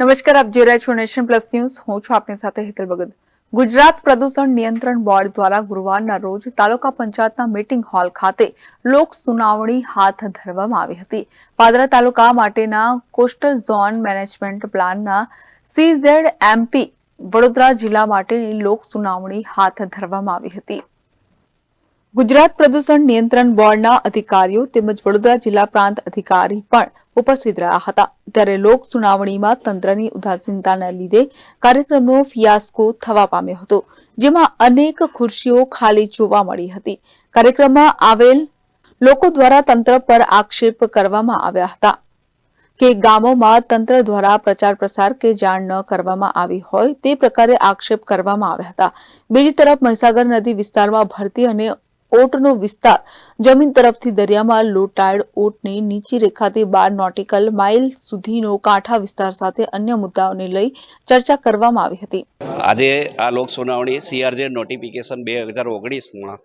નમસ્કાર, આપ જોઈ રહ્યા છો નેશન પ્લસ ન્યૂઝ. હું છું આપની સાથે હેતલ ભગત ગુજરાત પ્રદૂષણ નિયંત્રણ બોર્ડ દ્વારા ગુરુવારના રોજ તાલુકા પંચાયતના મીટિંગ હોલ ખાતે લોક સુનાવણી હાથ ધરવામાં આવી હતી. પાદરા તાલુકા માટેના કોસ્ટલ ઝોન મેનેજમેન્ટ પ્લાનના સીઝેડ એમપી વડોદરા જિલ્લા માટેની લોક સુનાવણી હાથ ધરવામાં આવી હતી. ગુજરાત પ્રદૂષણ નિયંત્રણ બોર્ડના અધિકારીઓ તેમજ વડોદરા જિલ્લા પ્રાંત અધિકારી પણ ઉપસ્થિત રહ્યા હતા. ત્યારે લોક સુનાવણીમાં તંત્રની ઉદાસીનતાના લીધે કાર્યક્રમનો ફિયાસ્કો થવા પામ્યો હતો, જેમાં અનેક ખુરશીઓ ખાલી જોવા મળી હતી. કાર્યક્રમમાં આવેલ લોકો દ્વારા તંત્ર પર આક્ષેપ કરવામાં આવ્યા હતા કે ગામોમાં તંત્ર દ્વારા પ્રચાર પ્રસાર કે જાણ ન કરવામાં આવી હોય તે પ્રકારે આક્ષેપ કરવામાં આવ્યા હતા. બીજી તરફ મહીસાગર નદી વિસ્તારમાં ભરતી અને ઓટનો વિસ્તાર જમીન તરફથી દરિયામાં લોટાયેલ ઓટની નીચી રેખાથી બાર નોટિકલ માઇલ સુધીનો કાંઠા વિસ્તાર સાથે અન્ય મુદ્દાઓને લઈ ચર્ચા કરવામાં આવી હતી. આજે આ લોક સુનાવણી સીઆરજે નોટિફિકેશન બે હજાર ઓગણીસમાં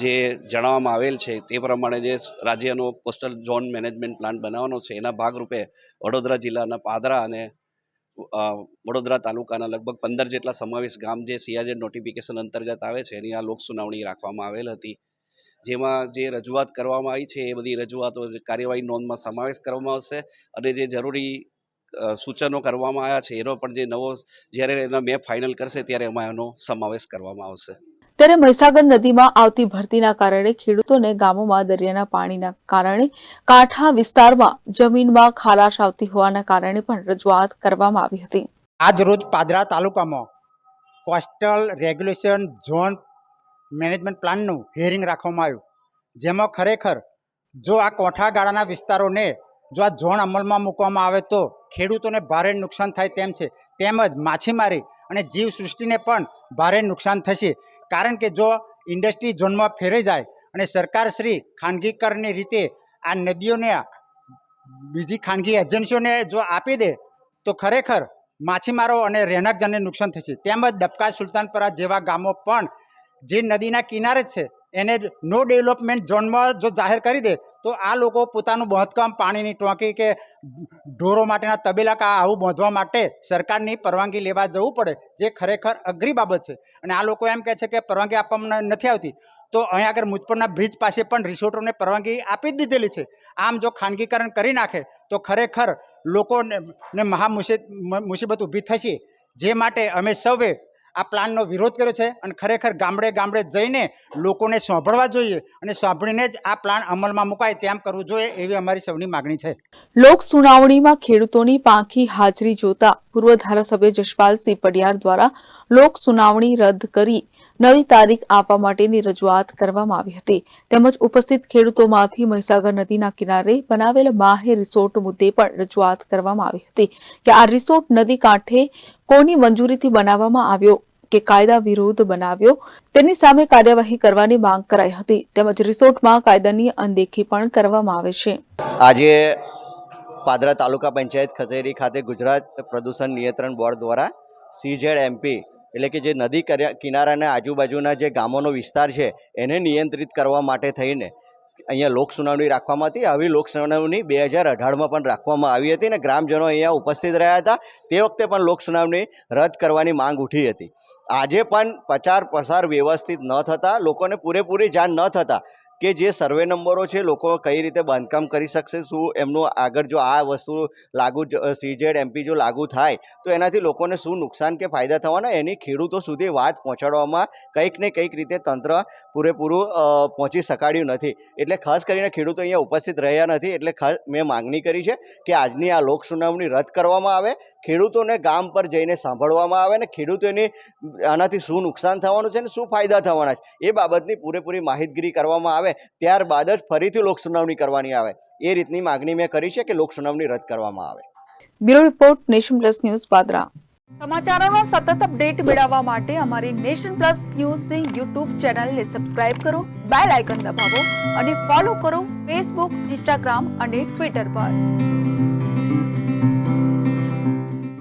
જે જણાવવામાં આવેલ છે તે પ્રમાણે જે રાજ્યનો કોસ્ટલ ઝોન મેનેજમેન્ટ પ્લાન બનાવવાનો છે એના ભાગરૂપે વડોદરા જિલ્લાના પાદરા અને વડોદરા તાલુકાના લગભગ પંદર જેટલા સમાવેશ ગામ જે સીઆરજે નોટિફિકેશન અંતર્ગત આવે છે એની આ લોક સુનાવણી રાખવામાં આવેલ હતી. જેમાં જે રજૂઆત કરવામાં આવી છે એ બધી રજૂઆતો કાર્યવાહી નોંધમાં સમાવેશ કરવામાં આવશે અને જે જરૂરી સૂચનો કરવામાં આવ્યા છે એનો પણ જે નવો જ્યારે એનો મેપ ફાઇનલ કરશે ત્યારે એમાં એનો સમાવેશ કરવામાં આવશે. ત્યારે મહીસાગર નદીમાં આવતી ભરતીના કારણે ખેડૂતોને ગામોમાં દરિયાના પાણીના કારણે કાંઠા વિસ્તારમાં જમીનમાં ખાલાશ આવતી હોવાના કારણે પણ રજૂઆત કરવામાં આવી હતી. આજ રોજ પાદરા તાલુકામાં કોસ્ટલ રેગ્યુલેશન ઝોન મેનેજમેન્ટ પ્લાનનું હિયરિંગ રાખવામાં આવ્યું. જેમાં ખરેખર જો આ કોઠાગાળાના વિસ્તારોને જો આ ઝોન અમલમાં મૂકવામાં આવે તો ખેડૂતોને ભારે નુકસાન થાય તેમ છે. તેમજ માછીમારી અને જીવસૃષ્ટિને પણ ભારે નુકસાન થશે. કારણ કે જો ઇન્ડસ્ટ્રી ઝોનમાં ફેરઈ જાય અને સરકારશ્રી ખાનગીકરણની રીતે આ નદીઓને બીજી ખાનગી એજન્સીઓને જો આપી દે, તો ખરેખર માછીમારો અને રહેણાંકજનને નુકસાન થશે. તેમજ દબકા સુલતાનપરા જેવા ગામો પણ જે નદીના કિનારે જ છે, એને નો ડેવલપમેન્ટ ઝોનમાં જો જાહેર કરી દે, તો આ લોકો પોતાનું બાંધકામ પાણીની ટાંકી કે ઢોરો માટેના તબેલા કા આવું બાંધવા માટે સરકારની પરવાનગી લેવા જવું પડે, જે ખરેખર અઘરી બાબત છે. અને આ લોકો એમ કહે છે કે પરવાનગી આપવામાં નથી આવતી. તો અહીંયા આગળ મુજપરના બ્રિજ પાસે પણ રિસોર્ટોને પરવાનગી આપી જ દીધેલી છે. આમ જો ખાનગીકરણ કરી નાખે, તો ખરેખર લોકોને મહા મુસી- મુસીબત ઊભી થશે. જે માટે અમે સૌએ આ પ્લાનનો વિરોધ કર્યો છે અને ખરેખર ગામડે ગામડે જઈને લોકોને સાંભળવા જોઈએ અને સાંભળીને જ આ પ્લાન અમલમાં મુકાય તેમ કરવું જોઈએ એવી અમારી સૌની માગણી છે. લોક સુનાવણીમાં ખેડૂતોની પાંખી હાજરી જોતા પૂર્વ ધારાસભ્ય જશપાલસિંહ પડિયાર દ્વારા લોક સુનાવણી રદ કરી નવી તારીખ આપવા માટેની રજૂઆત કરવામાં આવી હતી. તેમજ ઉપસ્થિત ખેડૂતોમાંથી મહીસાગર નદીના કિનારે બનાવેલ માહે રિસોર્ટ મુદ્દે પણ રજૂઆત કરવામાં આવી હતી કે આ રિસોર્ટ નદી કાંઠે કોની મંજૂરીથી બનાવવામાં આવ્યો કે કાયદા વિરુદ્ધ બનાવ્યો તેની સામે કાર્યવાહી કરવાની માંગ કરાઈ હતી. તેમજ રિસોર્ટમાં કાયદાની અનદેખી પણ કરવામાં આવે છે. આજે પાદરા તાલુકા પંચાયત ખતેરી ખાતે ગુજરાત પ્રદૂષણ નિયંત્રણ બોર્ડ દ્વારા સીઝેડ એમપી એટલે કે જે નદી કિનારાના આજુબાજુના જે ગામોનો વિસ્તાર છે, એને નિયંત્રિત કરવા માટે થઈને અહીંયા લોક સુનાવણી રાખવામાં હતી. આવી લોક સુનાવણી બે હજાર અઢારમાં પણ રાખવામાં આવી હતી અને ગ્રામજનો અહીંયા ઉપસ્થિત રહ્યા હતા. તે વખતે પણ લોક સુનાવણી રદ કરવાની માંગ ઉઠી હતી. આજે પણ પ્રચાર પ્રસાર વ્યવસ્થિત ન થતાં, લોકોને પૂરેપૂરી જાણ ન થતાં કે જે સર્વે નંબરો છે લોકો કઈ રીતે બાંધકામ કરી શકશે, શું એમનું આગળ જો આ વસ્તુ લાગુ સીઝેડ એમપી જો લાગુ થાય, તો એનાથી લોકોને શું નુકસાન કે ફાયદા થવાના, એની ખેડૂતો સુધી વાત પહોંચાડવામાં કંઈક ને કંઈક રીતે તંત્ર પૂરેપૂરું પહોંચી શકાડ્યું નથી. એટલે ખાસ કરીને ખેડૂતો અહીંયા ઉપસ્થિત રહ્યા નથી, એટલે ખાસ મેં માગણી કરી છે કે આજની આ લોક સુનાવણી રદ કરવામાં આવે ખેડૂતોને ગામ પર જઈને સાંભળવામાં આવે ને ખેડૂતોની આનાથી શું નુકસાન થવાનું છે ને શું ફાયદા થવાના છે એ બાબતની પૂરેપૂરી માહિતગીરી કરવામાં આવે ત્યારબાદ જ ફરીથી લોક સુનાવણી કરવાની આવે. એ રીતની માગણી મેં કરી છે કે લોક સુનાવણી રદ કરવામાં આવે. Bureau report nation plus news Padra સમાચારોનો સતત અપડેટ મેળવવા માટે અમારી નેશન પ્લસ ન્યૂઝની યુટ્યુબ ચેનલને સબસ્ક્રાઇબ કરો બેલ આઇકન દબાવો અને ફોલો કરો ફેસબુક ઇન્સ્ટાગ્રામ અને ટ્વિટર પર.